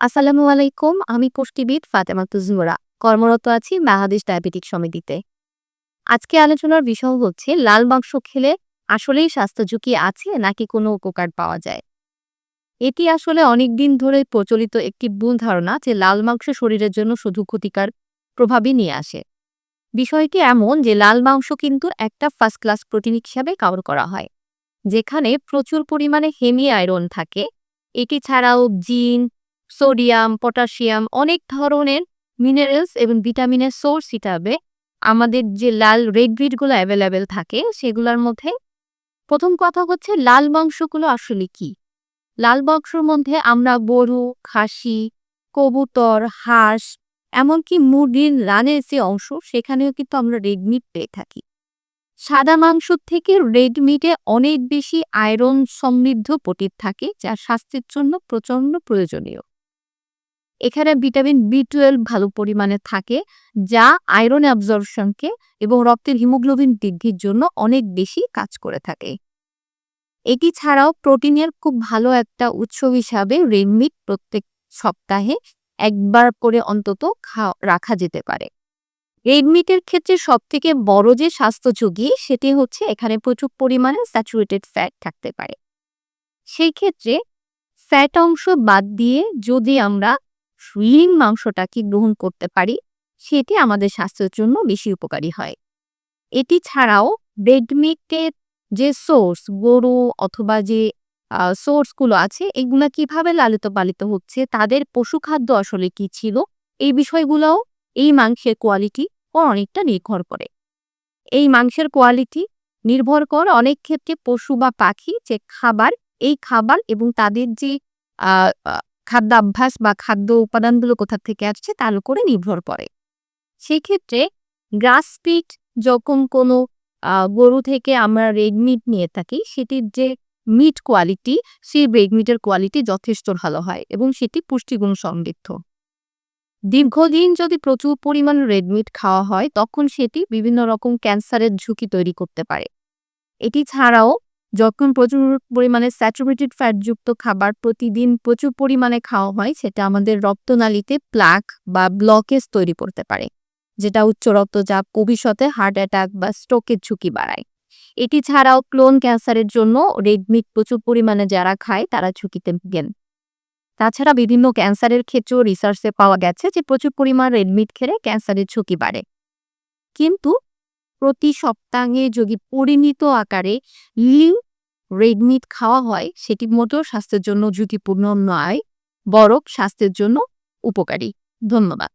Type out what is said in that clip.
আসসালামু আলাইকুম, আমি পুষ্টিবিদ ফাতেমা তুজমুরা কর্মরত আছি বাংলাদেশ ডায়াবেটিক সমিতিতে। আজকে আলোচনার বিষয় হচ্ছে, লাল মাংস খেলে আসলেই স্বাস্থ্য ঝুঁকি আছে নাকি কোনো উপকার পাওয়া যায়? এটি আসলে অনেক দিন ধরে প্রচলিত একটি ভুল ধারণা যে লাল মাংস শরীরের জন্য শুধু ক্ষতিকার প্রভাবই নিয়ে আসে। বিষয়টি এমন যে লাল মাংস কিন্তু একটা ফার্স্ট ক্লাস প্রোটিন হিসাবে কাউর করা হয়, যেখানে প্রচুর পরিমাণে হেমি আয়রন থাকে। এটি ছাড়াও জিন সোডিয়াম, পটাশিয়াম অনেক ধরনের মিনারেলস এবং ভিটামিনের সোর্স হিসাবে আমাদের যে লাল রেড গ্রিডগুলো অ্যাভেলেবেল থাকে সেগুলোর মধ্যে প্রথম কথা হচ্ছে লাল মাংসগুলো আসলে কি? লাল মাংসর মধ্যে আমরা গরু, খাসি, কবুতর, হাঁস, এমনকি মুরগির রানের যে অংশ সেখানেও কিন্তু আমরা রেড মিট পেয়ে থাকি। সাদা মাংস থেকে রেড মিটে অনেক বেশি আয়রন সমৃদ্ধ প্রোটিন থাকে যা স্বাস্থ্যের জন্য প্রচণ্ড প্রয়োজনীয়। এখানে ভিটামিন বি টুয়েলভ ভালো পরিমাণে থাকে, যা আয়রন অ্যাবজর্পশনকে এবং রক্তের হিমোগ্লোবিন বৃদ্ধির জন্য অনেক বেশি কাজ করে থাকে। এটি ছাড়াও প্রোটিনের খুব ভালো একটা উৎস হিসাবে রেডমিট প্রত্যেক সপ্তাহে একবার করে অন্তত রাখা যেতে পারে। রেডমিটের ক্ষেত্রে সব থেকে বড় যে স্বাস্থ্য ঝুঁকি সেটি হচ্ছে এখানে প্রচুর পরিমাণে স্যাচুরেটেড ফ্যাট থাকতে পারে। সেই ক্ষেত্রে ফ্যাট অংশ বাদ দিয়ে যদি আমরা লিন মাংসটাকে গ্রহণ করতে পারি? সেটি আমাদের স্বাস্থ্যের জন্য বেশি উপকারী হয়। এটি ছাড়াও রেডমিটের যে সোর্স গরু অথবা যে সোর্সগুলো আছে, এগুলো কীভাবে লালিত পালিত হচ্ছে, তাদের পশুখাদ্য আসলে কি ছিল, এই বিষয়গুলোও এই মাংসের কোয়ালিটি ও অনেকটা নির্ভর করে। এই মাংসের কোয়ালিটি নির্ভর কর অনেক ক্ষেত্রে পশু বা পাখি যে খাবার, এই খাবার এবং তাদের যে খাদ্যাভ্যাস বা খাদ্য উপাদানগুলো কোথা থেকে আসছে তার উপরে নির্ভর করে। সেই ক্ষেত্রে গ্রাস ফিড যখন কোনো গরু থেকে আমরা রেড মিট নিয়ে থাকি, সেটির যে মিট কোয়ালিটি, সেই রেড মিটের কোয়ালিটি যথেষ্ট ভালো হয় এবং সেটি পুষ্টিগুণ সমৃদ্ধ। দীর্ঘদিন যদি প্রচুর পরিমাণ রেডমিট খাওয়া হয়, তখন সেটি বিভিন্ন রকম ক্যান্সারের ঝুঁকি তৈরি করতে পারে। এটি ছাড়াও যখন প্রচুর পরিমাণে স্যাচুরেটেড ফ্যাটযুক্ত খাবার প্রতিদিন প্রচুর পরিমাণে খাওয়া হয়, সেটা আমাদের রক্তনালীতে প্লাক বা ব্লকেজ তৈরি করতে পারে, যেটা উচ্চ রক্তচাপ, ভবিষ্যতে হার্ট অ্যাটাক বা স্ট্রোকের ঝুঁকি বাড়ায়। এটি ছাড়াও ক্লোন ক্যান্সারের জন্য রেডমিট প্রচুর পরিমাণে যারা খায়, তারা ঝুঁকিতে ভোগেন। তাছাড়া বিভিন্ন ক্যান্সারের ক্ষেত্রেও রিসার্চে পাওয়া গেছে যে প্রচুর পরিমাণ রেডমিট খেলে ক্যান্সারের ঝুঁকি বাড়ে। কিন্তু প্রতি সপ্তাহে যদি পরিণত আকারে লিউ রেডমিট খাওয়া হয়, সেটি মোটেও স্বাস্থ্যের জন্য ঝুঁকিপূর্ণ নয়, বরং স্বাস্থ্যের জন্য উপকারী। ধন্যবাদ।